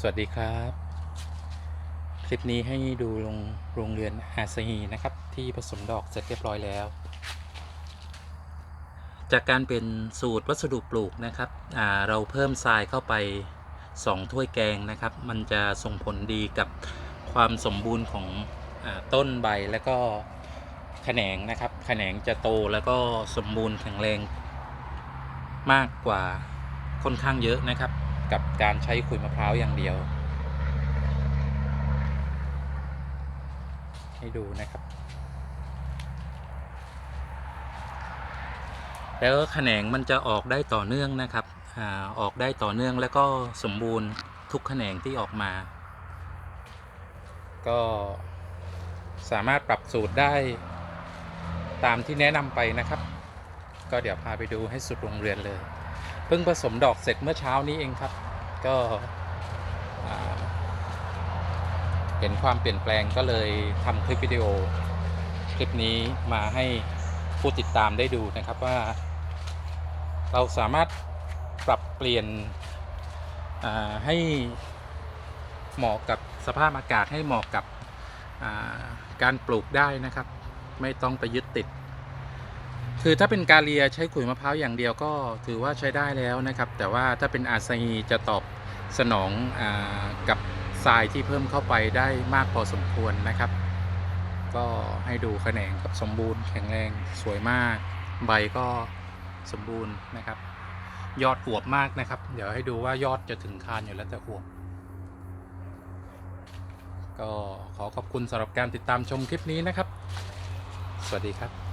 สวัสดีครับ คลิปนี้ให้ดูโรงโรงเรือนอาซาฮีนะครับ ที่ผสมดอกเสร็จเรียบร้อยแล้ว จากการเป็นสูตรวัสดุปลูกนะครับเราเพิ่มทรายเข้าไป 2 ถ้วยแกงนะครับ มันจะส่งผลดีกับความสมบูรณ์ของอต้นใบและก็แขนงนะครับ แขนงจะโตแล้วก็สมบูรณ์แข็งแรงมากกว่าค่อนข้างเยอะนะครับ กับการใช้ขุยมะพร้าวอย่างเดียว ให้ดูนะครับ แล้วแขนงมันจะออกได้ต่อเนื่องนะครับอออกได้ต่อเนื่องแล้วก็สมบูรณ์ทุกแขนงที่ออกมา ก็สามารถปรับสูตรได้ตามที่แนะนำไปนะครับ ก็เดี๋ยวพาไปดูให้สุดโรงเรือนเลย เพิ่งผสมดอกเสร็จเมื่อเช้านี้เองครับ ก็เห็นความเปลี่ยนแปลงก็เลยทำคลิปวิดีโอ คลิปนี้มาให้ผู้ติดตามได้ดูนะครับว่า เราสามารถปรับเปลี่ยนให้เหมาะกับสภาพอากาศให้เหมาะกับการปลูกได้นะครับ ไม่ต้องไปยึดติด คือถ้าเป็นกาเลียใช้ขุยมะพร้าวอย่างเดียวก็ถือว่าใช้ได้แล้วนะครับ แต่ว่าถ้าเป็นอาซาฮีจะตอบสนองอกับทรายที่เพิ่มเข้าไปได้มากพอสมควรนะครับ ก็ให้ดูแขนงกับสมบูรณ์แข็งแรงสวยมาก ใบก็สมบูรณ์นะครับ ยอดอวบมากนะครับ เดี๋ยวให้ดูว่ายอดจะถึงคานอยู่แล้วแต่อวบก็ขอขอบคุณสำหรับการติดตามชมคลิปนี้นะครับ สวัสดีครับ